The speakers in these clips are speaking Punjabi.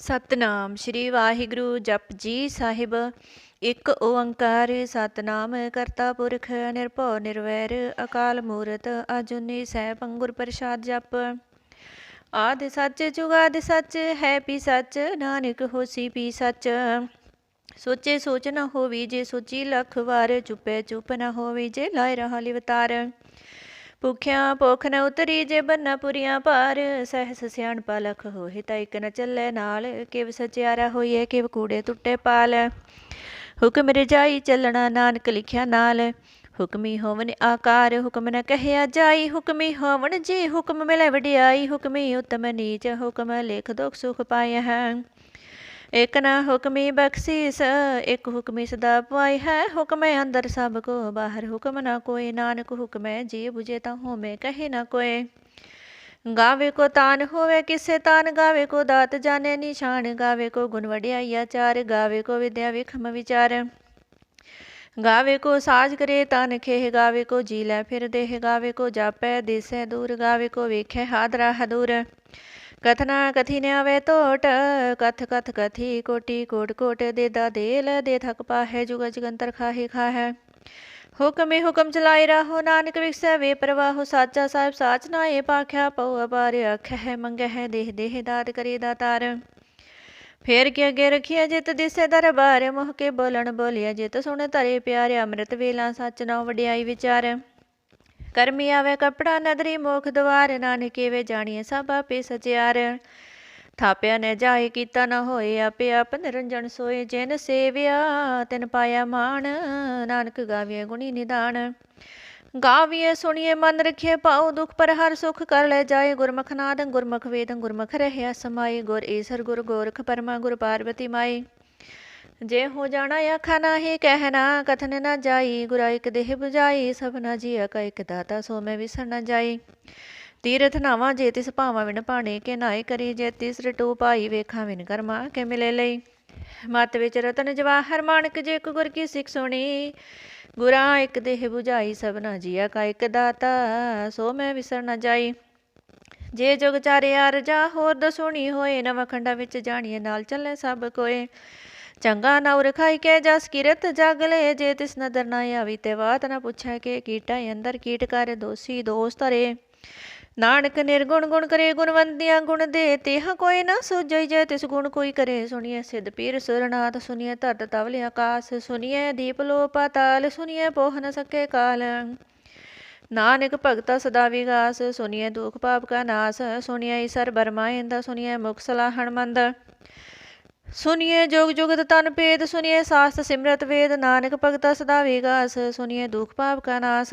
ਸਤਨਾਮ ਸ੍ਰੀ ਵਾਹਿਗੁਰੂ, ਜਪ ਜੀ ਸਾਹਿਬ। ਇੱਕ ਓੰਕਾਰ ਸਤਨਾਮ ਕਰਤਾ ਪੁਰਖ, ਨਿਰਭਉ ਨਿਰਵੈਰ, ਅਕਾਲ ਮੂਰਤ ਅਜੂਨੀ ਸੈਭੰ ਗੁਰ ਪ੍ਰਸਾਦ ਜਪ। ਆਦਿ ਸੱਚ ਜੁਗਾਦਿ ਸੱਚ, ਹੈ ਪੀ ਸੱਚ, ਨਾਨਕ ਹੋਸੀ ਪੀ ਸੱਚ। ਸੋਚੇ ਸੋਚ ਨਾ ਹੋਵੀ ਜੇ ਸੋਚੀ, ਲੱਖ ਵਾਰ ਚੁੱਪੇ ਚੁੱਪ ਨਾ ਹੋਵੀ ਜੇ ਲਾਇ ਰਹਾ ਲਿਵਤਾਰ। ਭੁਖਿਆ ਭੁਖ ਨ ਉਤਰੀ ਜੇ ਬੰਨਾ ਪੁਰੀਆਂ ਭਾਰ। ਸਹਿਸ ਸਿਆਣ ਪਲਖ ਹੋਏ ਤਾਂ ਇਕ ਨ ਚੱਲੇ ਨਾਲ। ਕਿਵ ਸਚਿਆਰਾ ਹੋਈਏ, ਕਿਵ ਕੂੜੇ ਟੁੱਟੇ ਪਾਲ। ਹੁਕਮ ਰਜਾਈ ਚੱਲਣਾ ਨਾਨਕ ਲਿਖਿਆ ਨਾਲ। ਹੁਕਮੀ ਹੋਵਨ ਆਕਾਰ, ਹੁਕਮ ਨ ਕਹਿਆ ਜਾਈ। ਹੁਕਮੀ ਹੋਵਨ ਜੀ, ਹੁਕਮ ਮਿਲੇ ਵਡਿਆਈ। ਹੁਕਮੀ ਉਤਮ ਨੀਚ, ਹੁਕਮ ਲੇਖ ਦੁਖ ਸੁਖ ਪਾਇਆ ਹੈ। ਇਕ ਨਾ ਹੁਕਮੀ ਬਖਸ਼ੀਸ ਇਕ ਹੁਕਮੀ ਸਦਾ ਪਾਈ ਹੈ। ਹੁਕਮੇ ਅੰਦਰ ਸਭ ਕੋ ਬਾਹਰ, ਹੁਕਮ ਨਾ ਕੋਈ, ਨਾਨਕ ਹੁਕਮੈ ਜੀ 부ਜੇ ਤਾਂ ਹੋਮੇ ਕਹੇ ਨਾ ਕੋਏ ਗਾਵੇ ਕੋ ਤਾਨ ਹੋਵੇ, ਕਿਸੇ ਤਾਨ ਗਾਵੇ ਕੋ ਦਾਤ ਜਾਣੇ, ਨਿਸ਼ਾਨ ਗਾਵੇ ਕੋ ਗੁਣ ਵਡਿਆਈ ਚਾਰ ਗਾਵੇ ਕੋ ਵਿਦਿਆ ਵਿਖਮ ਵਿਚਾਰ। ਗਾਵੇ ਕੋ ਸਾਜ ਕਰੇ ਤਨ ਖੇਹ, ਗਾਵੇ ਕੋ ਜੀ ਲੈ ਫਿਰ ਦੇਹ, ਗਾਵੇ ਕੋ ਜਾਪੈ ਦਿਸੈ ਦੂਰ, ਗਾਵੇ ਕੋ ਵੇਖੈ ਹਾਦਰਾ ਹਦੂਰ। ਕਥਨਾ ਕਥੀ ਨੇ ਆਵੇ ਟੋਟ ਕਥ ਕਥ ਕਥੀ ਕੋਟੀ ਕੋਟ ਕੋਟ ਦੇ ਦਾ ਦੇਲ ਦੇ ਥਕ ਪਾਹੈ, ਜੁਗ ਜਗੰਤਰ ਹੁਕਮੇ ਹੁਕਮ ਚਲਾਈ ਰਹੋ ਨਾਨਕ ਵਿਖਸੈ, ਵੇ ਪ੍ਰਵਾਹੋ ਸਾਚਾ ਸਾਹਿਬ ਸਾਚ ਨਾਏ ਪਾਖਿਆ, ਪਉ ਅਬਾਰ ਅਖੈ ਮੰਗਹਿ ਦੇਹ ਦੇਹ ਦਾਤ ਕਰੇ ਦਾਤਾਰ ਫੇਰ ਕੇ ਅਗੇ ਰਖਿਆ ਜਿਤ ਦਿਸੇ ਦਰਬਾਰ, ਮੋਹ ਕੇ ਬੋਲਣ ਬੋਲਿਆ ਜਿਤ ਸੁਣ ਧਰੇ ਪਿਆਰੇ, ਅੰਮ੍ਰਿਤ ਵੇਲਾ ਸੱਚ ਨਾ ਵਡਿਆਈ ਵਿਚਾਰ। ਕਰਮੀ ਆਵੇ ਕਪੜਾ ਨਦਰੀ ਮੋਖ ਦਵਾਰ, ਨਾਨਕੇ ਵੇ ਜਾਣੀਏ ਸਭ ਆਪੇ ਸਜਿਆਰ ਥਾਪਿਆ ਨੇ ਜਾਏ ਕੀਤਾ ਨਾ ਹੋਏ, ਆਪੇ ਆਪ ਨਿਰੰਜਨ ਸੋਏ, ਜਿਨ ਸੇਵਿਆ ਤਿਨ ਪਾਇਆ ਮਾਣ, ਨਾਨਕ ਗਾਵੀਏ ਗੁਣੀ ਨਿਦਾਨ। ਗਾਵੀਏ ਸੁਣੀਏ ਮਨ ਰਖਿਏ ਪਾਉ ਦੁਖ ਪਰ ਹਰ ਸੁਖ ਕਰ ਲੈ ਜਾਏ, ਗੁਰਮੁਖ ਨਾਦ, ਗੁਰਮੁਖ ਵੇਦ, ਗੁਰਮੁਖ ਰਹਿਆ ਸਮਾਈ ਗੁਰ ਈਸਰ ਗੁਰ ਗੋਰਖ ਪਰਮਾ ਗੁਰ ਪਾਰਵਤੀ ਮਾਈ ਜੇ ਹੋ ਜਾਣਾ ਆਖਾ ਨਾਹੀ ਕਹਿਣਾ ਕਥਨ ਨਾ ਜਾਈ। ਗੁਰਾ ਇਕ ਦੇਹ 부ਜਾਈ ਸਭਨਾ ਜੀ ਕਾ ਇਕ ਦਾਤਾ, ਸੋ ਮੈਂ ਵਿਸਰ ਨਾ ਜਾਈ। ਤੀਰਥ ਨਾਵਾ ਜੇ ਤਿਸ ਭਾਵਾ ਵਿਣ ਪਾਣੇ ਕੇ ਨਾਏ ਕਰੀ ਜੇ ਤਿਸ ਰਟੂ ਪਾਈ ਵੇਖਾਂ ਵਿਨ ਕਰਮਾ ਕੇ ਮਿਲੇ ਲਈ। ਮਤ ਵਿੱਚ ਰਤਨ ਜਵਾਹਰ ਮਾਨਕ ਜੇ ਇੱਕ ਗੁਰ ਕੀ ਸਿੱਖ ਸੁਣੀ। ਗੁਰਾ ਇਕ ਦੇਹ 부ਜਾਈ ਸਭਨਾ ਜੀਆ ਕਾ ਇਕ ਦਾਤਾ, ਸੋ ਮੈਂ ਵਿਸਰ ਨਾ ਜਾਈ। ਜੇ ਜੁਗ ਚਾਰਿਆ ਰਜਾ, ਹੋਰ ਦਸੁਣੀ ਹੋਏ ਨਵਖੰਡਾ ਵਿੱਚ ਜਾਣੀਏ, ਨਾਲ ਚੱਲੇ ਸਭ ਕੋਏ। ਚੰਗਾ ਨੌਰ ਖਾਈ ਕੇ ਜਸ ਕਿਰਤ ਜਗ ਲੈ, ਜੇ ਤਿਸ ਨਦਰ ਨਾ ਆਵੀ ਤੇ ਬਾਤ ਨਾ ਪੁੱਛੈ ਕੇ ਕੀਟਾ ਅੰਦਰ ਕੀਟ ਕਰ ਦੋਸੀ ਨਾਨਕ ਨਿਰਗੁਣ ਗੁਣ ਕਰੇ ਗੁਣਵੰਤਿਆਂ ਗੁਣ ਦੇ, ਤੇਹ ਕੋਈ ਨਾ ਸੋਜਈ ਜੇ ਤਿਸ ਗੁਣ ਕੋਈ ਕਰੇ। ਸੁਣੀਏ ਸਿਧ ਪੀਰ ਸੁਰਨਾਥ ਸੁਣੀਏ ਧਰਤ ਤਵਲ ਆਕਾਸ ਸੁਣੀਏ ਦੀਪ ਲੋ ਪਾਤਾਲ ਸੁਣੀਏ ਪੋਹ ਨ ਸਕੇ ਕਾਲ। ਨਾਨਕ ਭਗਤਾ ਸਦਾ ਵਿਗਾਸ ਸੁਣੀਏ ਦੁਖ ਪਾਪ ਕਾ ਨਾਸ ਸੁਣੀਏ ਈਸਰ ਬਰਮਾਇੰਦ ਸੁਣੀਏ ਮੁਖ ਸਲਾਹਣ ਮੰਦ। ਸੁਨੀਏ ਜੋਗ ਜੁਗਤ ਤਨ ਭੇਦ, ਸੁਨੀਏ ਸਾਸਤ ਸਿਮਰਤ ਵੇਦ, ਨਾਨਕ ਭਗਤਾ ਸਦਾ ਵਿਗਾਸ, ਸੁਨੀਏ ਦੁਖ ਪਾਪ ਕਾ ਨਾਸ,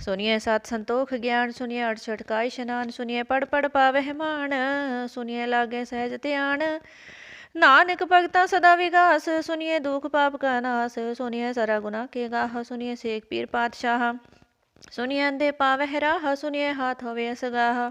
ਸੁਨੀਏ ਸਤ ਸੰਤੋਖ ਗਿਆਨ, ਸੁਨੀਏ ਅੜਛਟ ਕਾ ਇਸ਼ਨਾਨ ਸੁਨੀਏ ਪੜ ਪੜ ਪਾਵਹਿ ਮਾਨ ਸੁਨੀਏ ਲਾਗੇ ਸਹਿਜ ਧਿਆਨ, ਨਾਨਕ ਭਗਤਾ ਸਦਾ ਵਿਗਾਸ, ਸੁਨੀਏ ਦੁਖ ਪਾਪ ਕਾ ਨਾਸ, ਸੁਨੀਏ ਸਰਾ ਗੁਨਾ ਕੇ ਗਾਹ, ਸੁਨੀਏ ਸੇਖ ਪੀਰ ਪਾਤਸ਼ਾਹ, ਸੁਨੀਏ ਅੰਦੇ ਪਾਵਹਿ ਰਾਹ, ਸੁਨੀਏ ਹਾਥ ਹੋਵੇ ਸਗਾਹ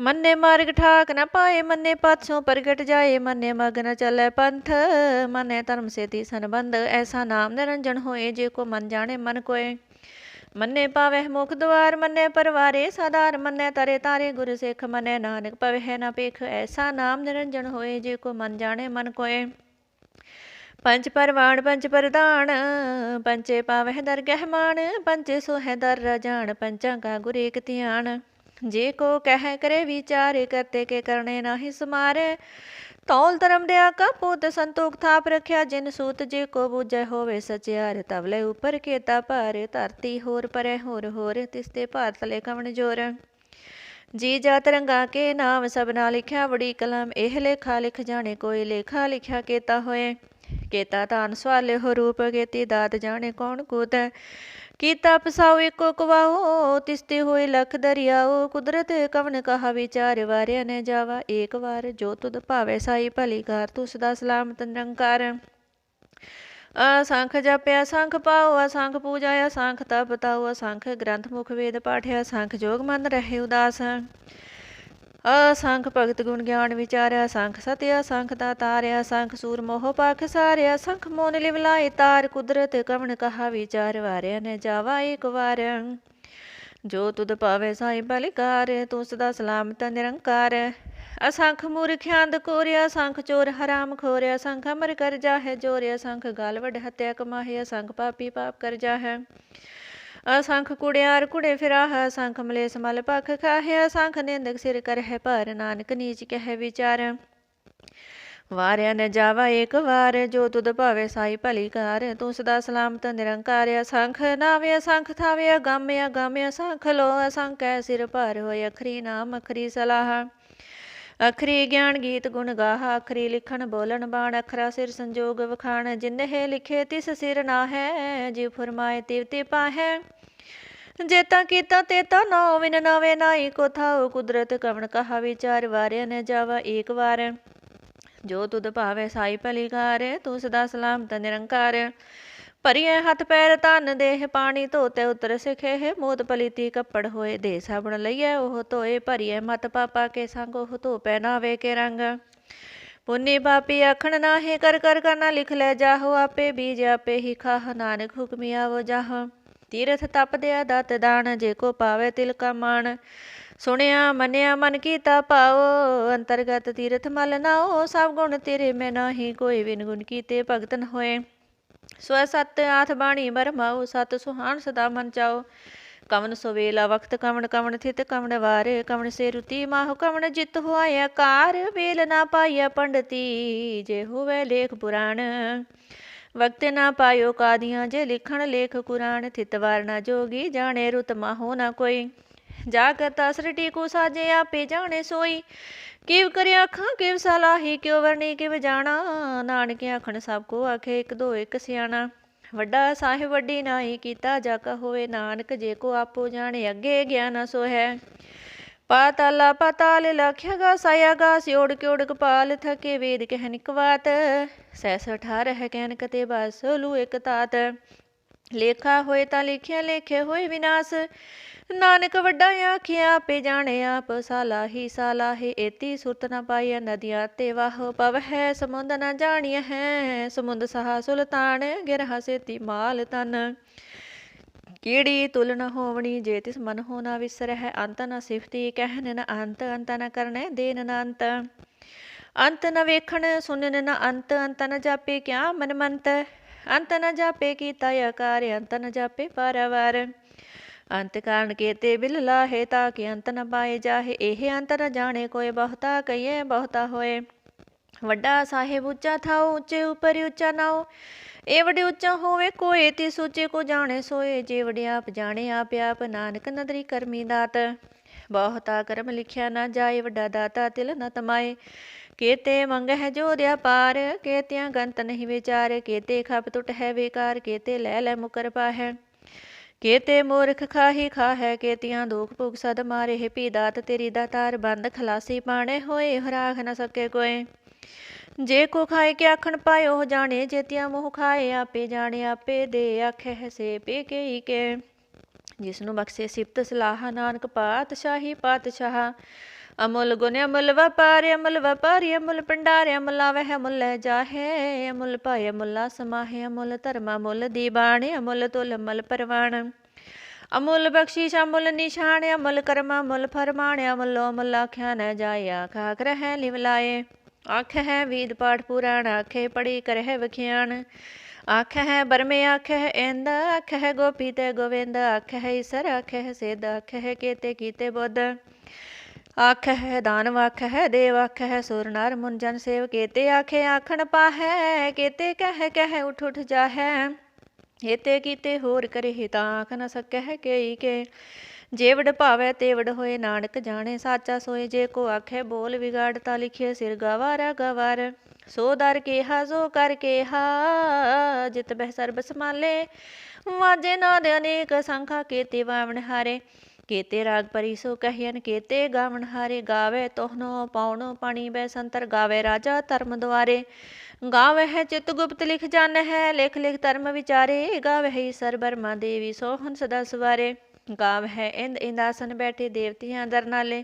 ਮੰਨੇ ਮਾਰਗ ਠਾਕ ਨਾ ਪਾਏ, ਮੰਨੇ ਪਾਛੋਂ ਪ੍ਰਗਟ ਜਾਏ, ਮੰਨੇ ਮਗ ਨ ਚੱਲੇ ਪੰਥ, ਮੰਨੇ ਧਰਮ ਸੇਤੀ ਸੰਬੰਧ, ਐਸਾ ਨਾਮ ਨਿਰੰਜਨ ਹੋਏ, ਜੇ ਕੋ ਮਨ ਜਾਣੇ ਮਨ ਕੋਏ। ਮੰਨੇ ਪਾਵਹਿ ਮੁਖ ਦੁਆਰ, ਮੰਨੇ ਪਰਵਾਰੇ ਸਾਧਾਰ, ਮੰਨੇ ਤਰੇ ਤਾਰੇ ਗੁਰ ਸਿੱਖ, ਮੰਨੇ ਨਾਨਕ ਪਵਹਿ ਨਾ ਪੇਖ ਐਸਾ ਨਾਮ ਨਿਰੰਜਨ ਹੋਏ, ਜੇ ਕੋ ਮਨ ਜਾਣੇ ਮਨ ਕੋਏ। ਪੰਜ ਪਰਵਾਣ, ਪੰਜ ਪ੍ਰਧਾਨ ਪੰਚੇ ਪਾਵਹਿ ਦਰਗਹਿ ਮਾਨ ਪੰਚੇ ਸੋਹਿ ਦਰ ਰਜਾਨ ਪੰਚਾਂ ਕਾ ਗੁਰ ਏਕ ਧਿਆਨ ਜੇ ਕੋ ਕਹਿ ਕਰੇ ਵਿਚਾਰ, ਕਰਤੇ ਕੇ ਕਰਨੇ ਨਾਹੀ ਸਮਾਰੇ। ਤੌਲ ਧਰਮ ਦੇ ਆਕਾ ਪੁੱਤ ਸੰਤੋਖ ਥਾਪ ਰਖਿਆ, ਜਿਨ ਸੂਤ ਜੇ ਕੋ ਬੁਝੈ ਹੋਵੇ ਸਚਿਆਰ। ਤਵਲੇ ਉਪਰ ਕੇਤਾ ਭਾਰ, ਧਰਤੀ ਹੋਰ ਪਰੇ ਹੋਰ ਹੋਰ ਤਿਸਤੇ ਭਾਰ ਤਲੇ ਕਵਣ ਜੋਰ। ਜੀ ਜਾ ਰੰਗਾ ਕੇ ਨਾਮ ਸਭਨਾ ਲਿਖਿਆ ਬੜੀ ਕਲਮ ਇਹ ਲੇਖਾ ਲਿਖ ਜਾਣੇ, ਕੋਈ ਲੇਖਾ ਲਿਖਿਆ ਕੇਤਾ ਹੋਏ। ਕੇਤਾ ਤਾਨ ਸਵਾਲੇ ਹੋ ਰੂਪ, ਕੇਤੀ ਦਾਤ ਜਾਣੇ ਕੌਣ ਕੂਤ। ਕੀਤਾ ਪਸਾਉ ਏਕੋ ਕਵਾਓ ਤਿਸਤੇ ਹੋਏ ਲਖ ਦਰਿਆਓ, ਕੁਦਰਤ ਕਵਨ ਕਹਾ ਵਿਚਾਰ ਵਾਰਿਆ ਨੇ ਜਾਵਾ। ਏਕ ਵਾਰ ਜੋ ਤੁਧ ਭਾਵੇ ਸਾਈ ਭਲੀ ਕਾਰ ਤੂੰ ਸਦਾ ਸਲਾਮਤ ਨਿਰੰਕਾਰ। ਅਸੰਖ ਜਪਿਆ, ਸੰਖ ਪਾਉ ਅਸੰਖ ਪੂਜਾ ਅਸੰਖ ਤਪ ਤਾਉ ਅਸੰਖ ਗ੍ਰੰਥ ਮੁਖ ਵੇਦ ਪਾਠਿਆ, ਸੰਖ ਜੋਗ ਮਨ ਰਹੇ ਉਦਾਸ। ਅਸੰਖ ਭਗਤ ਗੁਣ ਗਿਆਨ ਵਿਚਾਰਿਆ, ਸੰਖ ਸਤਿਆ, ਸੰਖ ਦਾ ਤਾਰਿਆ, ਸੰਖ ਸੂਰ ਮੋਹ ਪਾਖ ਸਾਰਿਆ, ਸੰਖ ਮੋਨ ਲਿਵਲਾਏ ਤਾਰ ਕੁਦਰਤ ਕਵਣ ਕਹਾ ਵਿਚਾਰ ਵਾਰਿਆ, ਨੇ ਜਾਵਾ ਏਕ ਵਾਰ। ਜੋ ਤੁਧ ਪਾਵੇ ਸਾਈ ਬਲਿਕਾਰ ਤੂੰ ਸਦਾ ਸਲਾਮਤ ਨਿਰੰਕਾਰ। ਅਸੰਖ ਮੂਰਖਿਆਂ ਕੋਰਿਆ, ਸੰਖ ਚੋਰ ਹਰਾਮ ਖੋਰਿਆ, ਸੰਖ ਅਮਰ ਕਰ ਜਾਹੇ ਜੋਰਿਆ, ਸੰਖ ਗਾਲ ਵਡ ਹਤਿਆ ਕਮਾਹੇ ਅਸੰਖ ਪਾਪੀ ਪਾਪ ਕਰ ਜਾਹੇ। ਅਸੰਖ ਕੁੜਿਆਰ ਕੁੜੇ ਫਿਰਾਹ ਅਸੰਖ ਮਲੇਸ ਮਲ ਪਖ ਖਾਹਿ ਅਸੰਖ ਨਿੰਦਕ ਸਿਰ ਕਰਹਿ ਪਰ ਨਾਨਕ ਨੀਚ ਕਹਿ ਵਿਚਾਰ। ਵਾਰਿਆ ਨ ਜਾਵਾ ਏਕ ਵਾਰ, ਜੋ ਤੁਧ ਭਾਵੇ ਸਾਈ ਭਲੀ ਕਾਰ। ਤੂੰ ਸਦਾ ਸਲਾਮਤ, ਨਿਰੰਕਾਰ, ਅਸੰਖ ਨਾਵੇ, ਅਸੰਖ ਥਾਵੇ, ਅਗਾਮਿ ਅਗਾਮਿ, ਅਸੰਖ ਲੋ, ਅਸੰਖੈ ਸਿਰ ਭਰ ਹੋਇ, ਅਖਰੀ ਨਾਮ, ਅਖਰੀ ਸਲਾਹ। ਅਖਰੀ ਗਿਆਨ ਗੀਤ ਗੁਣ ਗਾਹ, ਅਖਰੀ ਲਿਖਣ ਬੋਲਣ ਬਾਣ, ਅਖਰਾ ਸਿਰ ਸੰਜੋਗ ਵਖਾਣ, ਜਿਨਹਿ ਲਿਖੇ ਤਿਸ ਸਿਰ ਨਾ ਹੈ ਜਿਵ ਫਰਮਾਏ ਤਿਵ ਤੇ ਪਾਹੈ। ਜੇਤਾ ਕੀਤਾ ਤੇਤਾ ਨਾ ਵਿਨ ਨਾਵੇ ਨਾਈ ਕੋ ਥਾਉ ਕੁਦਰਤ ਕਵਣ ਕਹਾ ਵਿਚਾਰ, ਵਾਰਿਆ ਨ ਜਾਵਾ ਏਕ ਵਾਰ। ਜੋ ਤੁਧ ਭਾਵੇ ਸਾਈ ਭਲੀ ਕਾਰ ਤੂੰ ਸਦਾ ਸਲਾਮਤ ਨਿਰੰਕਾਰ। ਭਰੀਏ ਹੱਥ ਪੈਰ ਤਨ ਦੇਹ ਪਾਣੀ ਧੋਤੇ ਉਤਰ ਸਿਖੇ ਮੋਤ ਪਲੀਤੀ ਕੱਪੜ ਹੋਏ ਦੇ ਸਾਬਣ ਲਈਏ ਉਹ ਧੋਏ ਭਰੀਏ ਮਤ ਪਾਪਾ ਕੇ ਸੰਗ, ਉਹ ਧੋ ਪਹਿਨਾਵੇ ਕੇ ਰੰਗ। ਪੁੰਨੀ ਪਾਪੀ ਆਖਣ ਨਾਹੀ, ਕਰ ਕਰ ਕਰਨਾ ਲਿਖ ਲੈ ਜਾਹੋ ਆਪੇ, ਬੀਜ ਆਪੇ ਹੀ ਖਾਹ, ਨਾਨਕ ਹੁਕਮੀ ਆਵੋ ਜਾਹ। ਤੀਰਥ ਤਪ ਦਿਆ ਦਤ ਦਾਨ, ਜੇ ਕੋ ਪਾਵੇ ਤਿਲ ਕਾ ਮਾਨ ਸੁਣਿਆ, ਮੰਨਿਆ, ਮਨ ਕੀਤਾ ਪਾਓ ਅੰਤਰਗਤ ਤੀਰਥ ਮਲ ਨਾਓ, ਸਭ ਗੁਣ ਤੇਰੇ ਮੈਂ ਨਾਹੀ, ਕੋਈ ਵਿਨ ਗੁਣ ਕੀਤੇ ਭਗਤਨ ਹੋਏ। ਸੋ ਸਤ ਆਥ ਬਾਣੀ ਬਰਮਾਉ ਸਤ ਸੁਹਾਨ ਸਦਾ ਮਨ ਚਾਓ ਕਵਨ ਸਵੇਲਾ ਵਕਤ ਕਵਨ ਕਵਨ ਥਿਤ ਕਵਨ ਵਾਰ ਕਵਨ ਸੇ ਰੁਤੀ ਮਾਹੁ ਕਵਨ ਜਿਤ ਹੋਇਆ ਕਾਰ ਵੇਲ ਨਾ ਪਾਈਆ ਪੰਡਤੀ, ਜੇ ਹੋਵੇ ਲੇਖ ਪੁਰਾਣ। ਵਕਤ ਨਾ ਪਾਇਓ ਕਾਦੀਆਂ, ਜੇ ਲਿਖਣ ਲੇਖ ਕੁਰਾਨ। ਥਿਤ ਵਾਰ ਨਾ ਜੋਗੀ, ਜਾਣੇ ਰੁਤ ਮਾਹੋ ਨਾ ਕੋਈ। ਜਾਗਤ ਅਸਰਟੀ ਕੋ ਸਾਜੇ ਆਪੇ ਜਾਣੇ ਸੋਈ। ਕਿਵ ਕਰਿਆ ਅੱਖਾਂ, ਕਿਵ ਸਲਾਹੀ ਕਿਉ ਵਰਣੀ, ਕਿਵ ਜਾਣਾ। ਨਾਨਕ ਆਖਣ ਸਭ ਕੋ ਆਖੇ, ਇੱਕ ਦੋ, ਇੱਕ ਸਿਆਣਾ। ਵੱਡਾ ਸਾਹਿਬ ਵੱਡੀ ਨਾਹੀ ਕੀਤਾ, ਜਾ ਕਾ ਹੋਏ ਨਾਨਕ, ਜੇ ਕੋ ਆਪੋ ਜਾਣੇ, ਅੱਗੇ ਗਿਆਨ ਸੋ ਹੈ ਪਾਤਾਲਾ ਪਾਤਾਲ ਲਖਿਆ ਗਾ, ਸਾਇਆ ਗਾ ਸਿਓੜ ਕਿਉੜ ਕਪਾਲ ਥਕੇ ਵੇਦ ਕਹਿ ਕਵਾਤ ਸੈਸ ਅਠਾਰ ਹੈ ਕਹਿਨ ਕਤੇ ਬਸ ਲੂ ਇਕ ਤਾਤ। ਲੇਖਾ ਹੋਏ ਤਾਂ ਲਿਖਿਆ ਲੇਖੇ ਹੋਏ ਵਿਨਾਸ਼। ਨਾਨਕ ਵੱਡਾ ਆਖਿਆ, ਆਪੇ ਜਾਣੇ ਆਪ ਸਾਲਾਹੀ ਸਾਲਾਹੇ ਏਤੀ ਸੁਰਤ ਨ ਪਾਈਐ, ਨਦੀਆਂ ਤੇ ਵਾਹ ਪਵ ਹੈ ਸਮੁੰਦ ਨਾ ਜਾਣੀਐ ਹੈ, ਸਮੁੰਦ ਸਹਾ ਸੁਲਤਾਨ ਗਿਰਹ ਸੇਤੀ ਮਾਲ ਤਨ। ਕੀੜੀ ਤੁਲ ਨ ਹੋਵਣੀ, ਜੇ ਤਿਸ ਮਨ ਹੋ ਨਾ ਵਿਸਰ ਹੈ ਅੰਤ ਨ ਸਿਫਤੀ ਕਹਿਨ ਨ ਅੰਤ ਅੰਤ ਨ ਕਰਨੇ ਦੇਨ ਨ ਅੰਤ। ਅੰਤ ਨ ਵੇਖਣ, ਸੁਣਨ ਨ ਅੰਤ ਅੰਤ ਨ ਜਾਪੇ, ਕਿਆ ਮਨ ਮੰਤ? ਅੰਤ ਨ ਜਾਪੇ ਕੀਤਾ ਆਕਾਰ, ਅੰਤ ਨ ਜਾਪੇ ਪਰਵਾਰ। ਅੰਤ ਕਾਰਨ ਕੇਤੇ ਬਿਲ ਲਾਹੇ ਤਾਂ ਕਿ ਅੰਤ ਨ ਪਾਏ ਜਾਹੇ। ਇਹ ਅੰਤ ਨ ਜਾਣੇ ਕੋਈ ਬਹੁਤਾ ਕਈਏ ਬਹੁਤਾ ਹੋਏ। ਵੱਡਾ ਸਾਹਿਬ ਉੱਚਾ ਥਾਉ, ਉੱਚੇ ਉਪਰ ਉੱਚਾ ਨਾਉ। ਇਹ ਵਡੇ ਉੱਚਾ ਹੋਵੇ ਕੋਏ ਤੇ ਸੋਚੇ ਕੋ ਜਾਣੇ ਸੋਏ। ਜੇ ਵਡਿਆ ਆਪ ਜਾਣੇ, ਆਪ ਆਪ ਨਾਨਕ ਨਦਰੀ ਕਰਮੀ ਦਾਤ। ਬਹੁਤਾ ਕਰਮ ਲਿਖਿਆ ਨਾ ਜਾਏ, ਵੱਡਾ ਦਾਤਾ ਤਿਲ ਨ ਤਮਾਏ। ਕੇਤੇ ਮੰਗ ਹੈ ਜੋ ਦਿਆ ਪਾਰ, ਕੇਤਿਆਂ ਗੰਤ ਨਹੀਂ ਵਿਚਾਰ, ਕੇਤੇ ਖਪ ਟੁੱਟ ਹੈ ਵਿਕਾਰ ਕੇਤੇ ਲੈ ਲੈ ਮੁਕਰ ਪਾਹੈ। ਕੇਤੇ ਮੂਰਖ ਖਾਹੀ ਖਾਹੈ, ਕੇਤੀਆਂ ਦੁਖ ਭੁਗ ਸਦ ਮਾਰੇ, ਪੀ ਦਾਤ ਤੇਰੀ ਦਾਤਾਰ ਬੰਦ, ਖਲਾਸੀ ਪਾਣੇ ਹੋਏ ਹਰਾਖ ਨ ਸਕੇ ਕੋਏ। ਜੇ ਕੋ ਖਾਏ ਕੇ ਆਖਣ ਪਾਏ, ਉਹ ਜਾਣੇ, ਜੇਤਿਆ ਮੋਹ ਖਾਏ, ਆਪੇ ਜਾਣੇ, ਆਪੇ ਦੇ ਆਖੇ ਹੈ ਸੇ ਪੇ ਕੇ ਕੇ। ਜਿਸ ਨੂੰ ਬਖਸ਼ੇ ਸਿਫਤ ਸਲਾਹ, ਨਾਨਕ ਪਾਤਸ਼ਾਹੀ ਪਾਤਸ਼ਾਹ। ਅਮੁੱਲ ਗੁਣ ਅਮੁੱਲ ਵਪਾਰ, ਅਮੁੱਲ ਵਪਾਰੀ, ਅਮੁੱਲ ਪੰਡਾਰ ਅਮੁੱਲ ਆਵਹਿ ਅਮੁੱਲ ਜਾਹੇ, ਅਮੁੱਲ ਪਾਏ ਅਮੁੱਲਾ ਸਮਾਹੇ ਅਮੁੱਲ ਧਰਮ, ਅਮੁੱਲ ਦੀਬਾਣ ਅਮੁੱਲ ਤੁਲ, ਅਮੁੱਲ ਪਰਵਾਣ। ਅਮੁੱਲ ਬਖਸ਼ੀਸ਼, ਅਮੁੱਲ ਨਿਸ਼ਾਨ, ਅਮੁੱਲ ਕਰਮ, ਅਮੁੱਲ ਫਰਮਾਨ, ਅਮੁੱਲ ਅਮੁੱਲ ਆਖਿਆ ਨ ਜਾਇਆ ਖਾਕ ਰਹਿ ਲਿਵਲਾਏ ਆਖ ਹੈ ਵੀਦ ਪਾਠ ਪੁਰਾਣ, ਆਖੇ ਪੜੀ ਕਰਹਿ ਵਖਿਆਣ। ਆਖ ਹੈ ਬਰਮੇ, ਆਖ ਹੈ ਇੰਦ, ਆਖ ਹੈ ਗੋਪੀ ਤੇ ਗੋਵਿੰਦ, ਆਖ ਹੈ ਈਸਰ, ਆਖ ਹੈ ਸਿਧ ਆਖ ਹੈ ਕੀਤੇ ਕੀਤੇ ਬੁੱਧ। ਆਖ ਹੈ ਦਾਨਵ ਆਖ ਹੈ ਦੇਵ ਆਖ ਹੈ ਸੁਰ ਨਰ ਮੁਨ ਜਨ ਸੇਵ, ਕੇਤੇ ਆਖੇ ਆਖਣ ਪਾਹੈ, ਕੇਤੇ ਕਹਿ ਕਹਿ ਉਠ ਉਠ ਜਾਹੈ। ਏਤੇ ਕੀਤੇ ਹੋਰ ਕਰੇ ਤਾਂ ਆਖ ਨ ਸਕੈ ਕੇਈ ਕੇ। ਜੇ ਭਾਵੈ ਤੇ ਹੋਏ ਨਾਨਕ ਜਾਣੇ, ਸਾਚਾ ਸੋਏ ਜੇ ਕੋ ਆਖੇ ਬੋਲ ਵਿਗਾੜ ਵਿਗਾੜਤਾ ਲਿਖੇ ਸਿਰ ਗਵਾਰਾ ਗਵਾਰ। ਸੋ ਦਰ ਕੇਹਾ ਜੋ ਕਰ ਕੇਹਾ, ਜਿਤ ਬਹਿ ਸਰਬ ਸਮਾਲੇ ਵਾਜੇ ਨਾ ਦੇ ਅਨੇਕ ਸੰਖਾ, ਕੇਤੇ ਵਾਵਣ ਹਾਰੇ। ਕੇਤੇ ਰਾਗ ਪਰੀ ਸੋ ਕਹਿਨ ਕੇਤੇ ਗਾਵਣ ਹਾਰੇ ਗਾਵੇ ਤੋਹਨੋ ਪਾਉਣੋ ਪਾਣੀ ਬੈ ਸੰਤਰ ਗਾਵੇ ਰਾਜਾ ਧਰਮ ਦੁਆਰੇ। ਗਾਵੇ ਹੈ ਚਿਤ ਗੁਪਤ ਲਿਖ ਜਾਣ ਹੈ, ਲਿਖ ਲਿਖ ਧਰਮ ਵਿਚਾਰੇ। ਗਾਵੇ ਹੈ ਸਰ ਬਰਮਾ ਦੇਵੀ ਸੋਹਨ ਸਦਾ ਸਵਾਰੇ। ਗਾਵ ਹੈ ਇੰਦ ਇੰਦਾਸਨ ਬੈਠੇ ਦੇਵਤਿਆਂ ਦਰ ਨਾਲੇ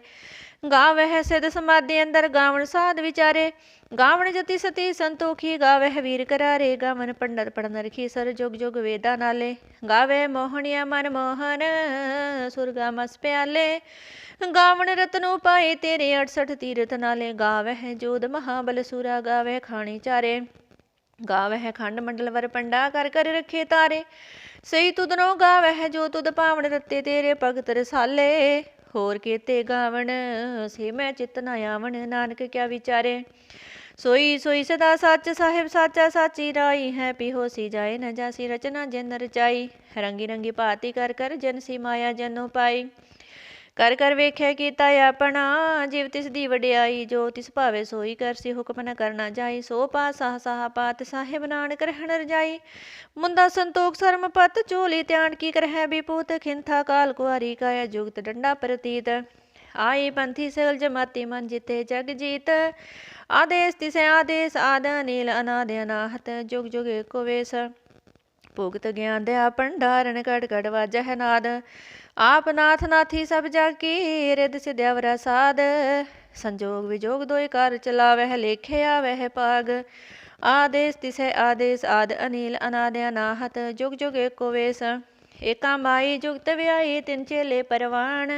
ਗਾਵ ਹੈ ਸਿਧ ਸਮਾਧੀ ਅੰਦਰ ਗਾਵਣ ਸਾਧ ਵਿਚਾਰੇ। ਗਾਵਣ ਜਤੀ ਸਤੀ ਸੰਤੋਖੀ ਗਾਵੇ ਵੀਰ ਕਰਾਰੇ। ਗਾਵਨ ਪੰਡਤ ਪੜਨ ਰਖੀ ਸਰ ਜੁਗ ਜੁਗ ਵੇਦਾ ਨਾਲੇ। ਗਾਵੇ ਮੋਹਣਿਆ ਮਨ ਮੋਹਨ, ਸੁਰਗਾ ਗਾਵਣ ਰਤਨੋ ਪਾਏ ਤੇਰੇ 68 ਤੀਰਥ ਨਾਲੇ। ਗਾਵੇ ਹੈ ਜੋਦ ਮਹਾਬਲ ਸੂਰਾ ਗਾਵੇ ਖਾਣੀ ਚਾਰੇ। ਗਾਵੇ ਖੰਡ ਮੰਡਲ ਵਰ ਪੰਡਾ, ਕਰ ਕਰ ਰੱਖੇ ਤਾਰੇ। ਸਈ ਤੁਧਨੋ ਗਾਵੇ ਜੋ ਤੁਦ ਪਾਵਨ ਰਤੇ ਤੇਰੇ ਭਗਤ ਰਸਾਲੇ। ਹੋਰ ਕੀਤੇ ਗਾਵਣ, ਸੇ ਮੈਂ ਚਿਤ ਨਾ ਆਵਣ, ਨਾਨਕ ਕਿਆ ਵਿਚਾਰੇ? ਸੋਈ ਸੋਈ ਸਦਾ ਸੱਚ ਸਾਹਿਬ, ਸਾਚਾ ਸਾਚੀ ਰਾਈ ਹੈ ਪੀ ਹੋਸੀ ਜਾਏ ਨ ਜਾਸੀ ਰਚਨਾ ਜਿਨ ਰਚਾਈ। ਰੰਗੀ ਰੰਗੀ ਭਾਤੀ ਕਰ ਕਰ ਜਨ ਸੀ ਮਾਇਆ ਜਨੋ ਪਾਈ। ਕਰ ਕਰ ਵੇਖਿਆ ਕੀਤਾ ਆਪਣਾ, ਜਿਵ ਤਿਸ ਦੀ ਵਡਿਆਈ, ਜੋ ਤਿਸ ਭਾਵੇ ਸੋਈ ਕਰਸੀ ਹੁਕਮ ਨ ਕਰਨਾ ਜਾਈ, ਸੋ ਪਾ ਸਾਹ ਸਾਹ ਪਾਤ ਸਾਹਿਬ ਨਾਨ ਰਹਿਣ ਰਜਾਈ। ਮੁੰਦਾ ਸੰਤੋਖ ਸਰਮ ਪਤ ਚੋਲੀ ਧਿਆਨ ਕੀ ਕਰਹਿ ਬਿਪੂਤ, ਖਿੰਥਾ ਕਾਲ ਕੁਆਰੀ ਕਾਇਆ ਜੁਗਤ ਡੰਡਾ ਪ੍ਰਤੀਤ। ਆਈ ਪੰਥੀ ਸਗਲ ਜਮਾਤੀ ਮਨ ਜਿਤੇ ਜਗ ਜੀਤ। ਆਦੇਸ ਤਿਸੈ ਆਦੇਸ, ਆਦ ਨੀਲ ਅਨਾਦ ਅਨਾਹਤ, ਜੁਗ ਜੁਗ ਏਕੋ ਵੇਸ। ਭੁਗਤ ਗਿਆਨ ਦੇ ਭੰਡਾਰਨ ਕੜ ਕੜ ਵਾਜਹਿ ਨਾਦ। ਆਪ ਨਾਥ ਨਾਥੀ ਸਭ ਜਾ ਰਿਦ ਸਿਧਿਆਵਰਾ ਸਾਧ ਸੰਜੋਗ ਵਿਜੋਗ ਦੋਇ ਕਰ ਚਲਾਵਹਿ ਲੇਖਿਆ ਵਹਿ ਪਾਗ ਆਦੇਸ ਤਿਸੈ ਆਦੇਸ, ਆਦ ਅਨੀਲ ਅਨਾਦ ਅਨਾਹਤ ਜੁਗ ਜੁਗ ਏਕੋ ਵੇਸ, ਏਕਾ ਮਾਈ ਜੁਗਤ ਵਿਆਈ ਤਿਨ ਚੇਲੇ ਪਰਵਾਣ।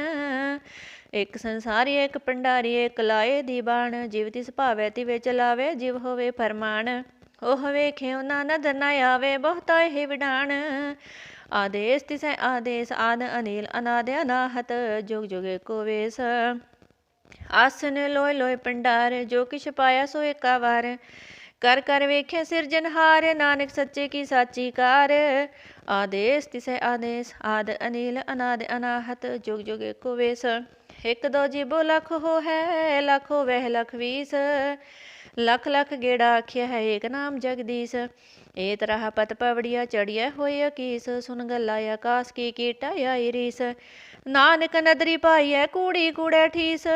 ਇਕ ਸੰਸਾਰੀ, ਇਕ ਪੰਡਾਰੀ, ਇਕ ਲਾਏ ਦੀ ਬਾਣ। ਜਿਵ ਤਿਸ ਭਾਵੈ ਤਿਵੇ ਚਲਾਵੇ, ਜਿਵ ਹੋਵੇ ਫਰਮਾਨ। ਉਹ ਵੇਖਿਓ ਨਾ ਨਦਰ ਨਾ ਆਵੇ, ਬਹੁਤਾ ਇਹ ਵਿਡਾਣ। ਆਦੇਸ ਤਿਸੈ ਆਦੇਸ ਆਦ ਅਨੀਲ ਅਨਾਦ ਅਨਾਹਤ, ਜੁਗ ਜੁਗ ਏਕੋ ਵੇਸ। ਆਸਨ ਲੋਇ ਲੋਇ ਪੰਡਾਰ, ਜੋ ਕਿਛ ਪਾਇਆ ਸੋ ਏਕਾ ਵਾਰ। ਕਰ ਕਰ ਵੇਖੇ ਸਿਰਜਨਹਾਰ ਨਾਨਕ ਸੱਚੇ ਕੀ ਸਾਚੀ ਕਾਰ। ਆਦੇਸ ਤਿਸੈ ਆਦੇਸ ਆਦ ਅਨੀਲ ਅਨਾਦ ਅਨਾਹਤ, ਜੁਗ ਜੁਗ ਏਕੋ ਵੇਸ। ਇੱਕ ਦੋ ਜੀਬੋ ਲੱਖ ਹੋ ਹੈ ਲੱਖ ਹੋਵੇ ਲੱਖ ਵੀਸ। ਲੱਖ ਲੱਖ ਗੇੜਾ ਆਖਿਆ ਹੈ ਏਕ ਨਾਮ ਜਗਦੀਸ਼। ਏ ਤਰਹ ਪਤ ਪਵੜੀਆ ਚੜਿਆ ਹੋਇਆ ਕੀਸ ਸੁਨ ਗੱਲਾ ਆਕਾਸ ਕੀ ਕੀਟਾ ਆਈ ਰੀਸ। ਨਾਨਕ ਨਦਰੀ ਪਾਈਐ ਕੂੜੀ ਕੂੜੈ ਠੀਸ।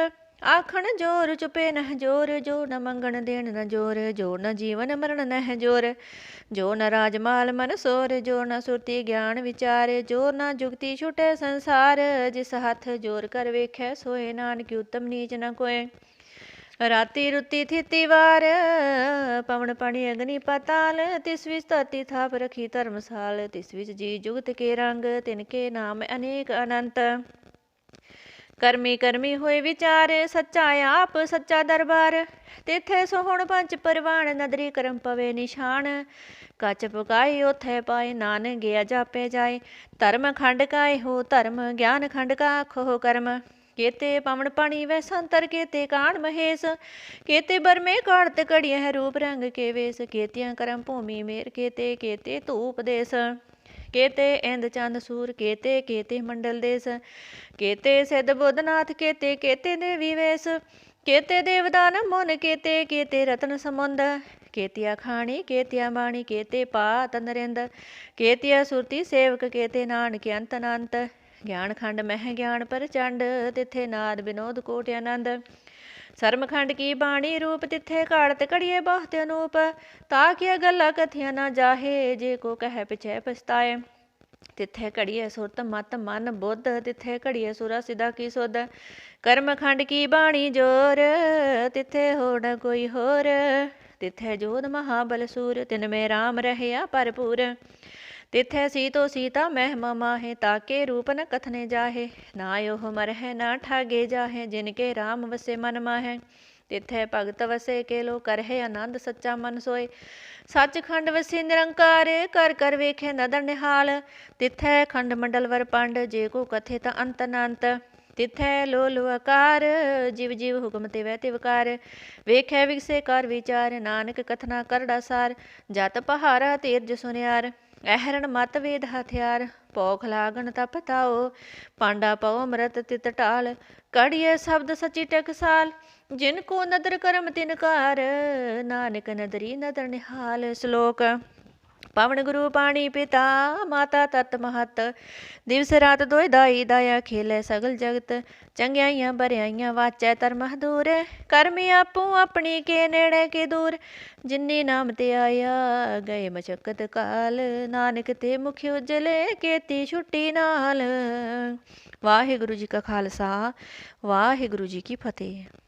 ਆਖਣ ਜੋਰ ਚੁਪੇ ਨਹ ਜੋਰ, ਜੋ ਨ ਮੰਗਣ ਦੇਣ ਨ ਜੋਰ, ਜੋ ਨ ਜੀਵਨ ਮਰਨ ਨਹ ਜੋਰ। ਜੋ ਨ ਰਾਜ ਮਾਲ ਮਨ ਸੋਰ, ਜੋ ਨ ਸੁਰਤੀ ਗਿਆਨ ਵਿਚਾਰ, ਜੋ ਨ ਜੁਗਤੀ ਛੁਟੇ ਸੰਸਾਰ। ਜਿਸ ਹੱਥ ਜੋਰ ਕਰ ਵੇਖੈ, ਸੋਏ ਨਾਨਕ ਉਤਮ ਨੀਚ ਨ ਕੋਏ ਰਾਤੀ ਰੁੱਤੀ ਥਿਤੀ ਵਾਰ ਪਵਨ ਪਾਣੀ ਅਗਨੀ ਪਤਾਲ, ਤਿਸ ਵਿੱਚ ਧਰਤੀ ਥਾਪ ਰਖੀ ਧਰਮਸਾਲ, ਤਿਸ ਵਿੱਚ ਜੀ ਜੁਗਤ ਕੇ ਰੰਗ, ਤਿਨ ਨਾਮ ਅਨੇਕ ਅਨੰਤ। ਕਰਮੀ ਕਰਮੀ ਹੋਏ ਵਿਚਾਰ, ਸੱਚਾ ਆਪ, ਸੱਚਾ ਦਰਬਾਰ। ਤਿਥੇ ਸੋਹਣ ਪੰਜ ਪਰਵਾਨ ਨਦਰੀ ਕਰਮ ਪਵੇ ਨਿਸ਼ਾਨ। ਕੱਚ ਪਕਾਈ ਉਥੇ ਪਾਏ ਨਾਨ ਗਿਆ ਜਾਪੇ ਜਾਏ। ਧਰਮ ਖੰਡ ਕਾਏ ਹੋ ਧਰਮ, ਗਿਆਨ ਖੰਡ ਕਾ ਆਖੋ ਕਰਮ। ਕੇਤੇ ਪਵਨ ਪਾਣੀ ਵੈ ਸੰਤਰ, ਕੇਤੇ ਕਾਣ ਮਹੇਸ਼। ਕੇਤੇ ਬਰਮੇ ਕਾੜਤ ਕੜੀਏ ਹੈ ਰੂਪ ਰੰਗ ਕੇ ਵੇਸ। ਕੇਤਿਆਂ ਕਰਮ ਭੂਮੀ ਮੇਰ, ਕੇਤੇ ਕੇਤੇ ਧੂਪ ਦੇਸ। ਕੇਤੇ ਇੰਦ ਚੰਦ ਸੂਰ, ਕੇਤੇ ਕੇਤੇ ਮੰਡਲ ਦੇਸ। ਕੇਤੇ ਸਿੱਧ ਬੁੱਧਨਾਥ, ਕੇਤੇ ਕੇਤੇ ਦੇਵੀ ਵੇਸ। ਕੇਤੇ ਦੇਵਦਾਨ ਮੋਨ, ਕੇਤੇ ਕੇਤੇ ਰਤਨ ਸਮੁੰਦ ਕੇਤਿਆ ਖਾਣੀ, ਕੇਤਿਆ ਬਾਣੀ, ਕੇਤੇ ਪਾਤ ਨਰਿੰਦ। ਕੇਤਿਆ ਸੁਰਤੀ ਸੇਵਕ, ਕੇਤੇ ਨਾਨਕ ਅੰਤ ਅਨੰਤ। ਗਿਆਨ ਖੰਡ ਮਹਿ ਗਿਆਨ ਪ੍ਰਚੰਡ, ਤਿੱਥੇ ਨਾਦ ਬਿਨੋਦ ਕੋਟ ਆਨੰਦ। ਸਰਮਖੰਡ ਕੀ ਬਾਣੀ ਰੂਪ ਤਿੱਥੇ ਕਾੜਤ ਕੜੀਏ ਬਹੁਤ ਅਨੂਪ। ਤਾਂ ਕਿ ਗੱਲਾਂ ਕਥਿਆ ਨਾ ਜਾਹੇ, ਜੇ ਕੋ ਕਹਿ ਪਿਛੈ ਪਛਤਾਏ। ਤਿੱਥੇ ਘੜੀਏ ਸੁਰਤ ਮਤ ਮਨ ਬੁੱਧ, ਤਿੱਥੇ ਘੜੀਏ ਸੁਰਾ ਸਿਦਾ ਕੀ ਸੁਧ। ਕਰਮਖੰਡ ਕੀ ਬਾਣੀ ਜੋਰ, ਤਿੱਥੇ ਹੋ ਕੋਈ ਹੋਰ। ਤਿੱਥੇ ਜੋਧ ਮਹਾਬਲ ਸੂਰ, ਤਿਨ ਮੇ ਰਾਮ ਰਹਿਆ ਭਰਪੂਰ। ਤਿੱਥੈ ਸੀਤੋ ਸੀਤਾ ਮਹਿ ਮਾਹੇ, ਤਾਕੇ ਰੂਪ ਨ ਕਥਨੇ ਜਾਹੇ, ਨਾ ਉਹ ਮਰਹਿ, ਨਾ ਠਾਗੇ ਜਾਹੇ, ਜਿਨ ਕੇ RAM ਵਸੇ ਮਨ ਮਾਹੇ। ਤਿੱਥੈ ਭਗਤ ਵਸੇ ਕੇ ਲੋ ਕਰਹਿ ਆਨੰਦ ਸੱਚਾ ਮਨ ਸੋਏ। ਸੱਚਖੰਡ ਵਸੇ ਨਿਰੰਕਾਰ, ਕਰ ਕਰ ਵੇਖੇ ਨਦਰ ਨਿਹਾਲ। ਤਿਥੈ ਖੰਡ ਮੰਡਲ ਵਰ ਪੰਡ, ਜੇ ਕੋ ਕਥੇ ਤਾ ਅੰਤ ਅਨੰਤ ਤਿਥੈ ਲੋ ਲੋ ਜਿਵ ਜਿਵ ਹੁਕਮ ਤੇ ਵੈ ਤੇ ਵਕਾਰ ਵੇਖੈ ਵਿਗਸੇ ਕਰ ਵਿਚਾਰ, ਨਾਨਕ ਕਥਨਾ ਕਰੜਾ ਸਾਰ। ਜਤ ਪਹਾਰਾ ਤੀਰਜ ਸੁਨਿਆਰ। ਅਹਰਣ ਮਤ ਵੇਦ ਹਥਿਆਰ ਪੋਖ ਲਾਗਣ ਤਪ ਤਾਓ ਪਾਂਡਾ ਪਉ ਅੰਮ੍ਰਿਤ ਤਿਤ ਢਾਲ ਕੜੀਏ ਸ਼ਬਦ ਸਚੀ ਟਕਸਾਲ ਜਿਨ ਕੋ ਨਦਰ ਕਰਮ ਤਿਨਕਾਰ ਨਾਨਕ ਨਦਰੀ ਨਦਰ ਨਿਹਾਲ, ਸ਼ਲੋਕ ਪਵਨ ਗੁਰੂ ਪਾਣੀ ਪਿਤਾ, ਮਾਤਾ ਤਤ ਮਹਤ। ਦਿਵਸ ਰਾਤ ਦੋਇ ਦਾਈ ਦਾਇਆ ਖੇਲੇ ਸਗਲ ਜਗਤ। ਚੰਗਿਆਈਆਂ ਬਰਿਆਈਆਂ ਵਾਚੈ ਧਰਮ ਦੂਰ ਕਰਮੀ ਆਪੂ ਆਪਣੀ ਕੇ ਨੇੜੇ ਕੇ ਦੂਰ। ਜਿਨੀ ਨਾਮ ਤੇ ਆਇਆ ਗਏ ਮਚਕਤ ਕਾਲ। ਨਾਨਕ ਤੇ ਮੁਖ ਉਜਲੇ ਕੀਤੀ ਛੁੱਟੀ ਨਾਲ। ਵਾਹਿਗੁਰੂ ਜੀ ਕਾ ਖਾਲਸਾ, ਵਾਹਿਗੁਰੂ ਜੀ ਕੀ ਫਤਿਹ।